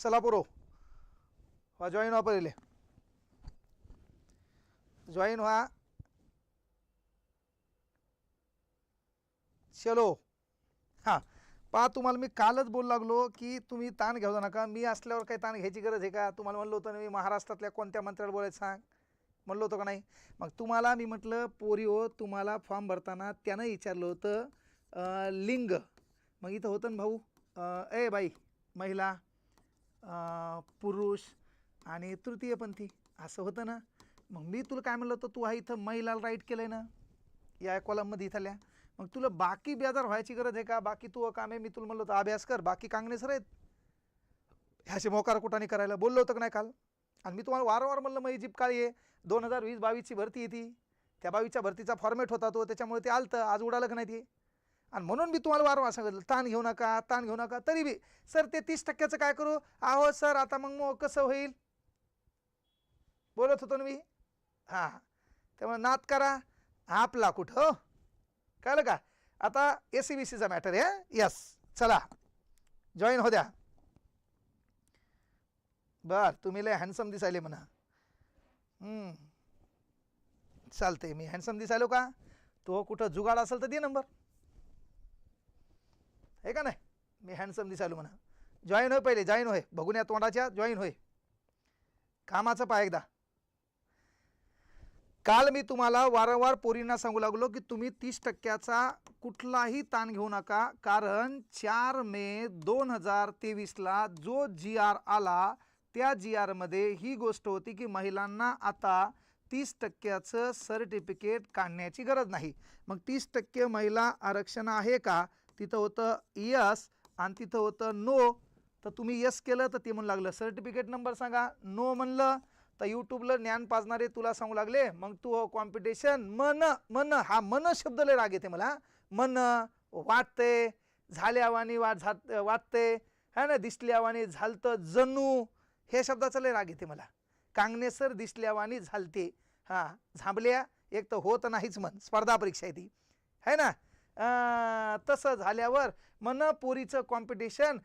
चला पुरो हो. व्हा जॉईन व्हा पहिले. जॉईन व्हा. चलो. हां. पहा तुम्हाला मी कालच बोलू लागलो की तुम्ही ताण घेऊ नका. मी असल्यावर काही ताण घ्यायची गरज आहे का? तुम्हाला म्हणलं होतं मी महाराष्ट्रातल्या कोणत्या मंत्र्याला बोलायचं सांग? म्हणलं होतं का नाही? मग तुम्हाला मी म्हटलं पोरी हो तुम्हाला फॉर्म भरताना त्यानं विचारलं होतं लिंग. मग इथं होतं ना भाऊ ए बाई महिला. पुरुष आणि तृतीयपंथी असं होतं ना. मग मी तुला काय म्हणलं होतं? तू हा इथं महिलाला राईट केलं आहे ना? या कॉलममध्ये इथल्या. मग तुला बाकी बेजार व्हायची गरज आहे का? बाकी तू काम आहे मी तुला म्हणलं होतं अभ्यास कर. बाकी कांगणेसर आहेत. ह्याचे मोकार कुठाने करायला? बोललो होतं का नाही काल? आणि मी तुम्हाला वारंवार म्हणलं मग जीप काळी आहे. दोन हजार वीस बावीसची भरती येते त्या बावीसच्या भरतीचा फॉर्मॅट होता तो. त्याच्यामुळे ते आलतं. आज उडालं का नाही ते? आणि म्हणून मी तुम्हाला वारंवार सांगितलं ताण घेऊ नका ताण घेऊ नका. तरी बी सर ते तीस टक्क्याचं काय करू? आहो सर आता मग मग कसं होईल? बोलत होतो ना मी. हां त्यामुळे नात करा आपला कुठं हो. कळलं का? आता ए सी बी सीचा मॅटर आहे यस चला. जॉईन हो द्या. बर तुम्ही लय हँडसम दिसायले म्हणा. चालते मी हँडसम दिसायलो का? तो कुठं जुगाड असेल तर दे नंबर हे का नाही? मी हँडसम दिसायलो म्हणा. जॉईन होय पहिले जॉईन होय. बघून या तोंडाच्या जॉईन होय. कामाचं पहा एकदा. काल मी तुम्हाला वारंवार पोरींना सांगू लागलो की तुम्ही तीस टक्क्याचा कुठलाही ताण घेऊ नका कारण चार मे दोन हजार तेवीसला जो जी आर आला त्या जी आरमध्ये ही गोष्ट होती की महिलांना आता तीस टक्क्याचं सर्टिफिकेट काढण्याची गरज नाही. मग तीस टक्के महिला आरक्षण आहे का? तिथं होतं यस आणि तिथं होतं नो. तर तुम्ही यस केलं तर ते म्हणू लागलं. सर्टिफिकेट नंबर सांगा. नो म्हणलं तर यूट्यूबला ज्ञान पाजणारे तुला सांगू लागले. मग तू हो कॉम्पिटिशन मन मन हा मन शब्द लय राग येते मला. मन वाटते झाल्यावानी वाट झात वाटते है ना? दिसल्यावानी झालतं जणू. हे शब्दाचं लय राग येते मला. कांगणेसर दिसल्यावानी झालते. हां झांबल्या. एक तर होत नाहीच मन स्पर्धा परीक्षा आहे ती. है ना? तसं झाल्यावर मन पोरीचं कॉम्पिटिशन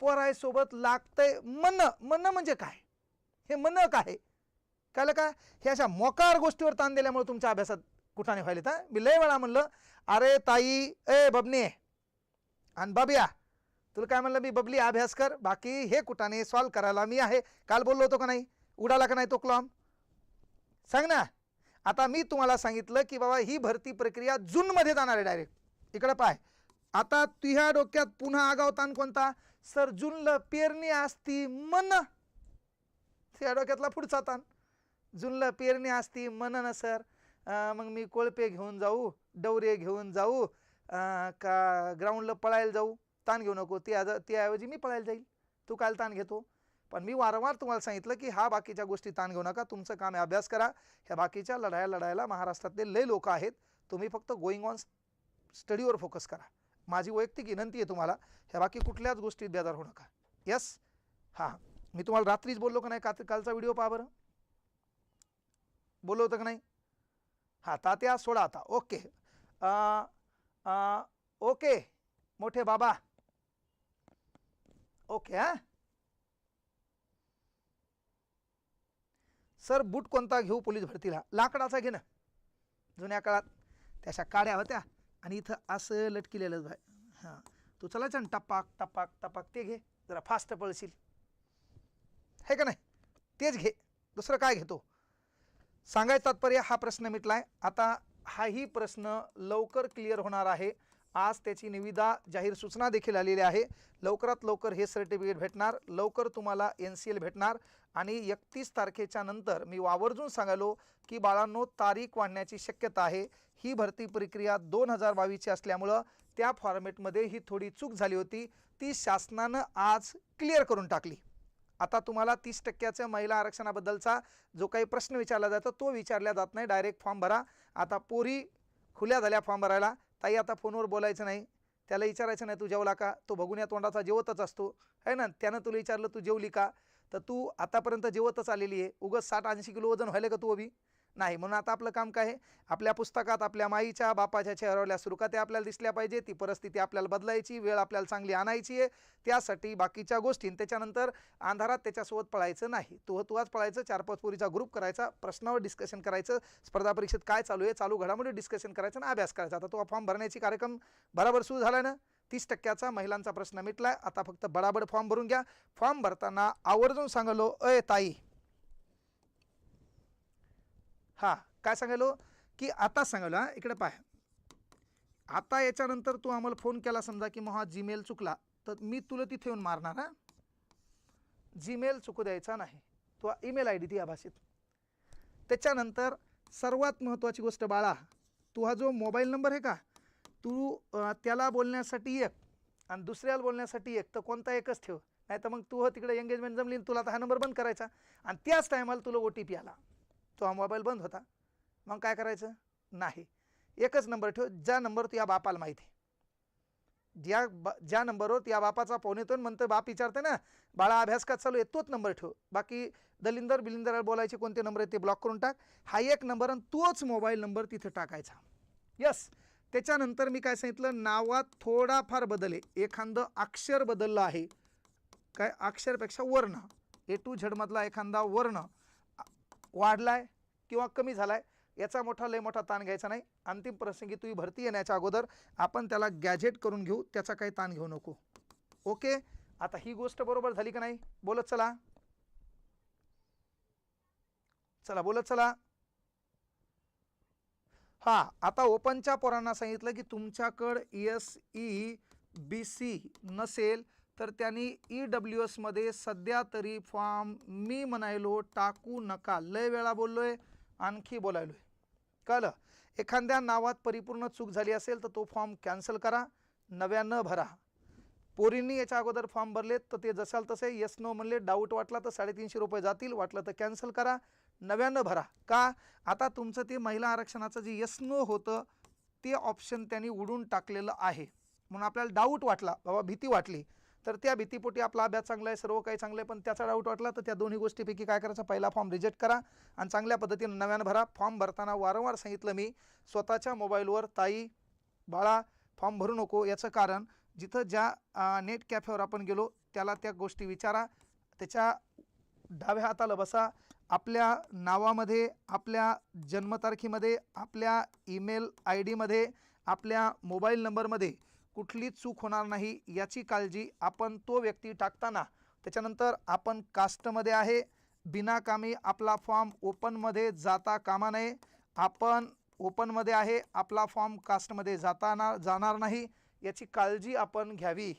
पोरायसोबत लागतंय मन. मन म्हणजे काय? हे मन काय? कळलं का? हे अशा मोकार गोष्टीवर ताण दिल्यामुळे तुमच्या अभ्यासात कुठाने व्हायला तर मी लय वेळा म्हणलं अरे ताई ए बबने आणि बबिया तुला काय म्हणलं मी? बबली अभ्यास कर. बाकी हे कुठाने सॉल्व करायला मी आहे. काल बोललो होतो का नाही? उडाला का नाही तो क्लॉम सांग ना. आता मी तुम्हाला सांगितलं की बाबा ही भरती प्रक्रिया जूनमध्ये जाणार आहे डायरेक्ट इकडं पाय. आता तुह्या डोक्यात पुन्हा आगावतान कोणता? सर पेरणी असती मन त्या डोक्यातला पुढचा ताण. जुनला पेरणी असती मन ना सर. मग मी कोळपे घेऊन जाऊ डवरे घेऊन जाऊ का ग्राउंडला पळायला जाऊ. ताण घेऊ नको. त्या त्याऐवजी मी पळायला जाईल. तू काल ताण घेतो. पण मी वारंवार तुम्हाला सांगितलं की हा बाकीच्या गोष्टी ताण घेऊ नका. तुमचं काम आहे अभ्यास करा. ह्या बाकीच्या लढाया लढायला महाराष्ट्रातले लय लोक आहेत. तुम्ही फक्त गोईंग ऑन स्टडीवर फोकस करा. माझी वैयक्तिक विनंती आहे तुम्हाला ह्या बाकी कुठल्याच गोष्टीत बेजार होऊ नका. यस हां मी तुम्हाला रात्रीच बोललो का नाही? का कालचा व्हिडिओ पहा बरं. बोललो होतं का नाही? हां तात्या सोडा आता. ओके आ, आ, ओके मोठे बाबा. ओके हां. सर बूट कोणता घेऊ पोलीस भरतीला? लाकडाचा घे ना. जुन्या काळात. त्याशा काड्या होत्या. आणि इथं असं लटकिलेलं भाई हां. तू चलायचं ना टपाक टपाक टपाक ते घे. जरा फास्ट पळशील. हे का नाही? तेच घे. दुसरं काय घेतो? सांगायचं तात्पर्य हा प्रश्न मिटला आहे आता हाही प्रश्न लवकर क्लिअर होणार आहे. आज त्याची निविदा जाहीर सूचना देखील आलेली आहे. लवकरात लवकर हे सर्टिफिकेट भेटणार. लवकर तुम्हाला एन सी एल भेटणार. आणि एकतीस तारखेच्या नंतर मी आवर्जून सांगालो की बाळांनो तारीख वाढण्याची शक्यता आहे. ही भरती प्रक्रिया दोन हजार बावीसची असल्यामुळं त्या फॉर्मेटमध्ये ही थोडी चूक झाली होती. ती शासनानं आज क्लिअर करून टाकली. आता तुम्हाला तीस टक्क्याच्या महिला आरक्षणाबद्दलचा जो काही प्रश्न विचारला जातो तो विचारला जात नाही. डायरेक्ट फॉर्म भरा. आता पोरी खुल्या झाल्या फॉर्म भरायला. ताई आता फोनवर बोलायचं नाही. त्याला विचारायचं नाही तू जेवला का? तो बघून या तोंडाचा जेवतच असतो. है ना? त्यानं तुला विचारलं तू जेवली का? तर तू आतापर्यंत जेवतच आलेली आहे. उगच साठ ऐंशी किलो वजन व्हायला का तू अभी? नाही म्हणून आता आपलं काम काय आहे? आपल्या पुस्तकात आपल्या माईच्या बापाच्या चेहऱ्यावरल्या सुरुका आपल्याला दिसल्या पाहिजे. ती परिस्थिती आपल्याला बदलायची वेळ आपल्याला चांगली आणायची आहे. त्यासाठी बाकीच्या गोष्टी त्याच्यानंतर अंधारात त्याच्यासोबत पळायचं नाही. तू तुवाच पळायचं चार पाच पोरीचा ग्रुप करायचा प्रश्नावर डिस्कशन करायचं स्पर्धा परीक्षेत काय चालू आहे चालू घडामोडी डिस्कशन करायचं आणि अभ्यास करायचा. आता तो फॉर्म भरण्याची कार्यक्रम बरोबर सुरू झाला ना? तीस टक्क्याचा महिलांचा प्रश्न मिटलाय आता फक्त बडाबड फॉर्म भरून घ्या. फॉर्म भरताना आवर्जून सांगलो अय ताई हां काय सांगायलो? की आता सांगायलो हां इकडे पाय आता याच्यानंतर तू आम्हाला फोन केला समजा की मग हा जीमेल चुकला तर मी तुला तिथे येऊन मारणार हा? जीमेल चुकू द्यायचा नाही. तो ईमेल आय डी ती आभाषित त्याच्यानंतर सर्वात महत्त्वाची गोष्ट बाळा तू हा जो मोबाईल नंबर आहे का तू त्याला बोलण्यासाठी एक आणि दुसऱ्याला बोलण्यासाठी एक तर कोणता एकच ठेव. नाही तर मग तू हो तिकडे एंगेजमेंट जमली तुला आता हा नंबर बंद करायचा. आणि त्याच टायमाला तुला ओ टी पी आला. तो हा मोबाईल बंद होता. मग काय करायचं? नाही. एकच नंबर ठेव ज्या नंबर तुझ्या बापाला माहिती आहे. ज्या बा ज्या नंबरवर त्या बापाचा फोन येतो म्हणतो बाप विचारते ना बाळा अभ्यास का चालू आहे तोच नंबर ठेव. बाकी दलिंदर बिलिंदर बोलायचे कोणते नंबर आहेत ते ब्लॉक करून टाक. हा एक नंबर आणि तोच मोबाईल नंबर तिथे टाकायचा. यस त्याच्यानंतर मी काय सांगितलं? नावात थोडाफार बदल आहे. एखादं अक्षर बदललं आहे. काय? अक्षरपेक्षा वर्ण. ए टू झेडमधला एखादा वर्ण. वाढलाय किंवा कमी झालाय याचा मोठा लय मोठा ताण घ्यायचा नाही. अंतिम प्रसंगी तुम्ही भरती येण्याच्या अगोदर आपण त्याला गॅजेट करून घेऊ त्याचा काही ताण घेऊ नको. ओके? आता ही गोष्ट बरोबर झाली का नाही? बोलत चला. चला बोलत चला. हा आता ओपनच्या पोरांना सांगितलं की तुमच्याकडं एस ई बी सी नसेल तर त्यांनी ई डब्ल्यू एसमध्ये सध्या तरी फॉर्म मी म्हणायलो टाकू नका. लय वेळा बोललो आहे आणखी बोलायलो आहे कळलं? एखाद्या नावात परिपूर्ण चूक झाली असेल तर तो फॉर्म कॅन्सल करा नव्यानं भरा. पोरींनी याच्या अगोदर फॉर्म भरलेत तर ते जसाल तसे येस नो म्हणले. डाऊट वाटला तर साडेतीनशे रुपये जातील वाटलं तर कॅन्सल करा नव्यानं भरा. का? आता तुमचं ते महिला आरक्षणाचं जे यस नो होतं ते ऑप्शन त्यांनी उडून टाकलेलं आहे. म्हणून आपल्याला डाऊट वाटला. बाबा भीती वाटली. तर त्या भीतीपोटी आपला अभ्यास चांगला आहे सर्व काही चांगलं आहे पण त्याचा डाऊट वाटला तर त्या दोन्ही गोष्टीपैकी काय करायचं? पहिला फॉर्म रिजेक्ट करा आणि चांगल्या पद्धतीनं नव्यानं भरा. फॉर्म भरताना वारंवार सांगितलं मी स्वतःच्या मोबाईलवर ताई बाळा फॉर्म भरू नको. याचं कारण जिथं ज्या नेट कॅफेवर आपण गेलो त्याला त्या गोष्टी विचारा. त्याच्या डाव्या हाताला बसा. आपल्या नावामध्ये आपल्या जन्मतारखेमध्ये आपल्या ईमेल आय डीमध्ये आपल्या मोबाईल नंबरमध्ये कुठलीच चूक होणार नाही याची काळजी आपण तो व्यक्ती टाकताना. त्याच्यानंतर आपण कास्टमध्ये आहे. बिनाकामी आपला फॉर्म ओपनमध्ये जाता कामा नये. आपण ओपनमध्ये आहे आपला फॉर्म कास्टमध्ये जाताना जाणार नाही. याची काळजी आपण घ्यावी.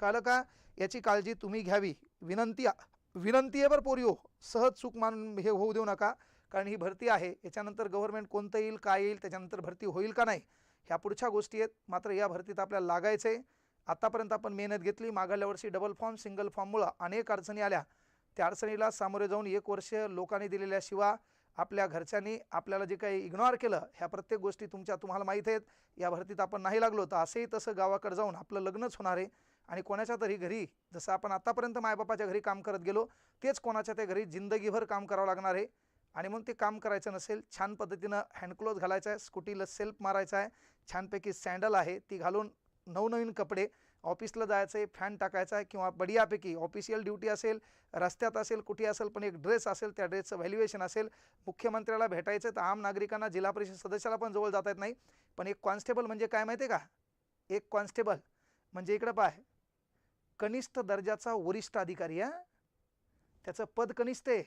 कळलं का? याची काळजी तुम्ही घ्यावी. विनंती विनंती आहे बरं पोरिओ सहज चूक मानून हे होऊ देऊ नका. कारण ही भरती आहे. याच्यानंतर गव्हर्मेंट कोणतं येईल काय येईल त्याच्यानंतर भरती होईल का नाही? ह्या पुढच्या गोष्टी आहेत. मात्र या भरतीत आपल्याला लागायचं आहे. आतापर्यंत आपण मेहनत घेतली. मागल्या वर्षी डबल फॉर्म सिंगल फॉर्ममुळं अनेक अडचणी आल्या. त्या अडचणीला सामोरे जाऊन एक वर्ष लोकांनी दिलेल्या शिवा आपल्या घरच्यांनी आपल्याला जे काही इग्नोर केलं ह्या प्रत्येक गोष्टी तुमच्या तुम्हाला माहीत आहेत. या भरतीत आपण नाही लागलो तर असंही तसं गावाकडे जाऊन आपलं लग्नच होणार आहे. आणि कोणाच्या तरी घरी जसं आपण आतापर्यंत मायबापाच्या घरी काम करत गेलो तेच कोणाच्या त्या घरी जिंदगीभर काम करावं लागणार आहे. आणि मग ते काम करायचं नसेल छान पद्धतीनं हँडक्लोज घालायचं आहे स्कूटीला सेल्फ मारायचा आहे छानपैकी सँडल आहे ती घालून नवनवीन कपडे ऑफिसला जायचं आहे फॅन टाकायचा आहे किंवा बढियापैकी ऑफिशियल ड्युटी असेल रस्त्यात असेल कुठे असेल पण एक ड्रेस असेल त्या ड्रेसचं व्हॅल्युएशन असेल मुख्यमंत्र्याला भेटायचं तर आम नागरिकांना जिल्हा परिषद सदस्याला पण जवळ जाता येत नाही. पण एक कॉन्स्टेबल म्हणजे काय माहिती आहे का? एक कॉन्स्टेबल म्हणजे इकडं पाय कनिष्ठ दर्जाचा वरिष्ठ अधिकारी आहे त्याचं पद कनिष्ठ आहे.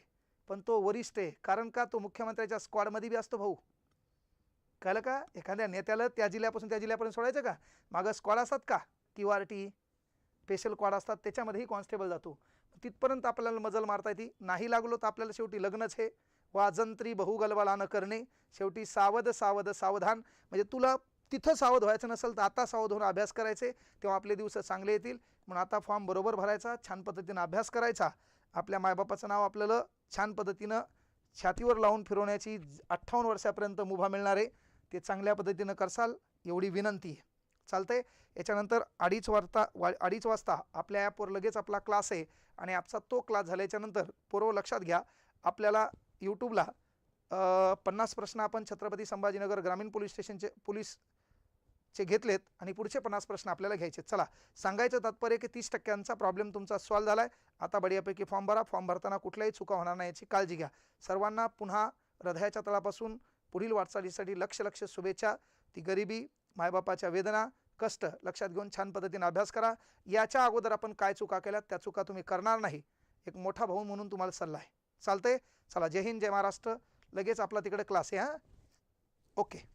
पण तो वरिष्ठ आहे. कारण का तो मुख्यमंत्र्याच्या स्क्वॉडमध्ये बी असतो भाऊ. कळलं का? एखाद्या नेत्याला त्या जिल्ह्यापासून त्या जिल्ह्यापर्यंत सोडायचं का? मागं स्क्वॉड असतात का? Q R T special squad असतात त्याच्यामध्येही कॉन्स्टेबल जातो. तिथपर्यंत आपल्याला मजल मारता येते. नाही लागलो तर आपल्याला शेवटी लग्नच हे. वाजंत्री बहुगलवाला न करणे. शेवटी सावध सावध सावधान. म्हणजे तुला तिथं सावध व्हायचं नसेल तर आता सावध होऊन अभ्यास करायचे. तेव्हा आपले दिवस चांगले येतील. म्हणून आता फॉर्म बरोबर भरायचा. छान पद्धतीनं अभ्यास करायचा. आपल्या मायबापाचं नाव आपल्याला छान पद्धतीनं छातीवर लावून फिरवण्याची अठ्ठावन्न वर्षापर्यंत मुभा मिळणार आहे. ते चांगल्या पद्धतीनं करसाल एवढी विनंती आहे. चालतंय. याच्यानंतर अडीच वाजता वा अडीच वाजता आपल्या ॲपवर लगेच आपला क्लास आहे आणि आपचा तो क्लास झाल्याच्यानंतर पूर्व लक्षात घ्या आपल्याला यूट्यूबला पन्नास प्रश्न आपण छत्रपती संभाजीनगर ग्रामीण पोलीस स्टेशनचे पोलीस चे घेतलेत आणि पुढचे पन्नास प्रश्न आपल्याला घ्यायचे चला सांगायचं तात्पर्य की तीस टक्क्यांचा प्रॉब्लेम तुमचा सॉल्व्ह आहे आता बढियापैकी फॉर्म भरा. फॉर्म भरताना कुठल्याही चुका होणार नाही याची काळजी घ्या. सर्वांना पुन्हा हृदयाच्या तळापासून पुढील वाटचालीसाठी लक्ष लक्ष शुभेच्छा. ती गरिबी मायबापाच्या वेदना कष्ट लक्षात घेऊन छान पद्धतीने अभ्यास करा. याच्या अगोदर आपण काय चुका केल्या त्या चुका तुम्ही करणार नाही. एक मोठा भाऊ म्हणून तुम्हाला सल्ला आहे. चालतंय? चला जय हिंद जय महाराष्ट्र. लगेच आपला तिकडे क्लास आहे हां? ओके.